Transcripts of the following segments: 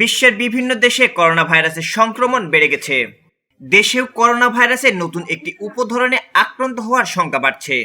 বিশ্বের বিভিন্ন দেশে করোনা ভাইরাসের সংক্রমণ বেড়ে গেছে। দেশেও করোনা ভাইরাসের নতুন একটি উপধরনে আক্রান্ত হওয়ার সংখ্যা বাড়ছে।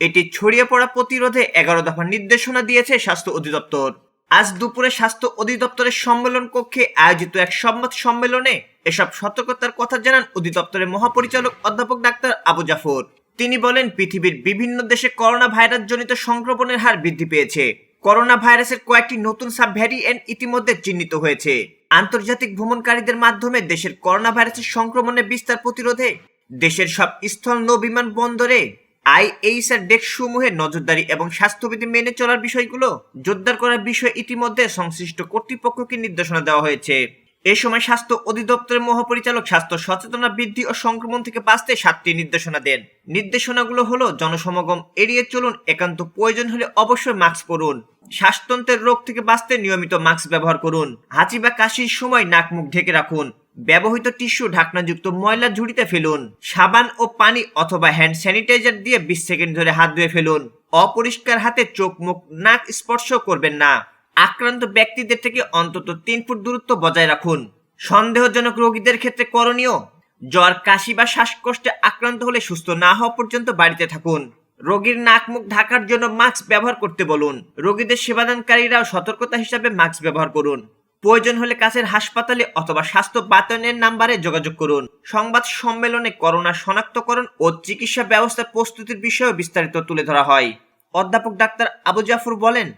এটি ছড়িয়ে পড়া প্রতিরোধে এগারো দফা নির্দেশনা দিয়েছে স্বাস্থ্য অধিদপ্তর। আজ দুপুরে স্বাস্থ্য অধিদপ্তরের সম্মেলন কক্ষে আয়োজিত এক সংবাদ সম্মেলনে এসব সতর্কতার কথা জানান অধিদপ্তরের মহাপরিচালক অধ্যাপক ডাক্তার আবু জাফর। তিনি বলেন, পৃথিবীর বিভিন্ন দেশে করোনা ভাইরাস জনিত সংক্রমণের হার বৃদ্ধি পেয়েছে। করোনা ভাইরাসের কয়েকটি নতুন সাব ভ্যারিয়েন্ট ইতিমধ্যে চিহ্নিত হয়েছে। আন্তর্জাতিক ভ্রমণকারীদের মাধ্যমে দেশের করোনা ভাইরাসের সংক্রমণের বিস্তার প্রতিরোধে দেশের সব স্থল নৌ বিমান বন্দরে আইএইচআর ডেস্ক সমূহে নজরদারি এবং স্বাস্থ্যবিধি মেনে চলার বিষয়গুলো জোরদার করার বিষয়ে ইতিমধ্যে সংশ্লিষ্ট কর্তৃপক্ষকে নির্দেশনা দেওয়া হয়েছে। এ সময় স্বাস্থ্য অধিদপ্তরের মহাপরিচালক স্বাস্থ্য সচেতনতা বৃদ্ধি ও সংক্রমণ থেকে বাঁচতে সাতটি নির্দেশনা দেন। নির্দেশনাগুলো হলো, জনসমাগম এড়িয়ে চলুন, একান্ত প্রয়োজন হলে অবশ্যই মাস্ক পরুন, শ্বাসতন্ত্রের রোগ থেকে বাঁচতে নিয়মিত মাস্ক ব্যবহার করুন, হাঁচি বা কাশির সময় নাক মুখ ঢেকে রাখুন, ব্যবহৃত টিস্যু, ঢাকনাযুক্ত ময়লা ঝুড়িতে ফেলুন, সাবান ও পানি অথবা হ্যান্ড স্যানিটাইজার দিয়ে বিশ সেকেন্ড ধরে হাত ধুয়ে ফেলুন, অপরিষ্কার হাতে চোখ মুখ নাক স্পর্শ করবেন না। আক্রান্ত ব্যক্তিদের থেকে অন্তত তিন ফুট দূরত্ব বজায় রাখুন। সন্দেহজনক রোগীদের ক্ষেত্রে করণীয়, জ্বর, কাশি বা শ্বাসকষ্টে আক্রান্ত হলে সুস্থ না হওয়া পর্যন্ত বাড়িতে থাকুন। রোগীর নাক মুখ ঢাকার জন্য মাস্ক ব্যবহার করতে বলুন। রোগীদের সেবাদানকারীরাও সতর্কতা হিসাবে মাস্ক ব্যবহার করুন। প্রয়োজন হলে কাছের হাসপাতালে অথবা স্বাস্থ্য বাতায়নের নাম্বারে যোগাযোগ করুন। সংবাদ সম্মেলনে করোনা শনাক্তকরণ ও চিকিৎসা ব্যবস্থা প্রস্তুতির বিষয়ে বিস্তারিত তুলে ধরা হয়। অধ্যাপক ডাক্তার আবু জাফর বলেন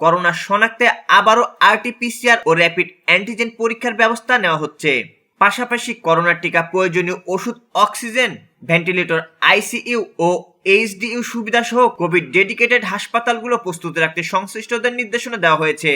করোনা শনাক্তে আবারও আরটিপিসিআর ও র্যাপিড অ্যান্টিজেন পরীক্ষার ব্যবস্থা নেওয়া হচ্ছে। পাশাপাশি করোনা টিকা প্রয়োজনীয় ওষুধ, অক্সিজেন, ভেন্টিলেটর, আইসিইউ ও এইচডিইউ সুবিধা সহ কোভিড ডেডিকেটেড হাসপাতালগুলো প্রস্তুত রাখতে সংশ্লিষ্টদের নির্দেশনা দেওয়া হয়েছে।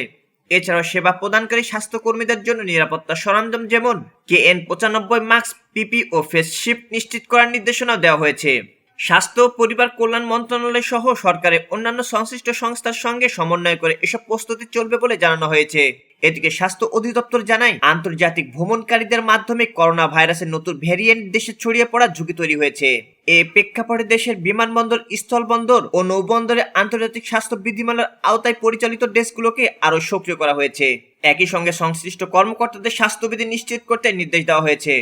এছাড়াও সেবা প্রদানকারী স্বাস্থ্যকর্মীদের জন্য নিরাপত্তা সরঞ্জাম যেমন কে এন পঁচানব্বই মাস্ক, পিপি ও ফেস শিফট নিশ্চিত করার নির্দেশনাও দেওয়া হয়েছে। স্বাস্থ্য, পরিবার, কল্যাণ মন্ত্রণালয় সহ সরকারের অন্যান্য সংশ্লিষ্ট সংস্থার সঙ্গে সমন্বয় করে এসব প্রস্তুতি চলবে বলে জানানো হয়েছে। এদিকে স্বাস্থ্য অধিদপ্তর জানায়, আন্তর্জাতিক ভ্রমণকারীদের মাধ্যমে করোনা ভাইরাসের নতুন ভ্যারিয়েন্ট দেশে ছড়িয়ে পড়ার ঝুঁকি তৈরি হয়েছে। এ প্রেক্ষাপটে দেশের বিমানবন্দর, স্থলবন্দর ও নৌবন্দরে আন্তর্জাতিক স্বাস্থ্য বিধিমালার আওতায় পরিচালিত ডেস্কগুলোকে আরও সক্রিয় করা হয়েছে। একই সঙ্গে সংশ্লিষ্ট কর্মকর্তাদের স্বাস্থ্যবিধি নিশ্চিত করতে নির্দেশ দেওয়া হয়েছে।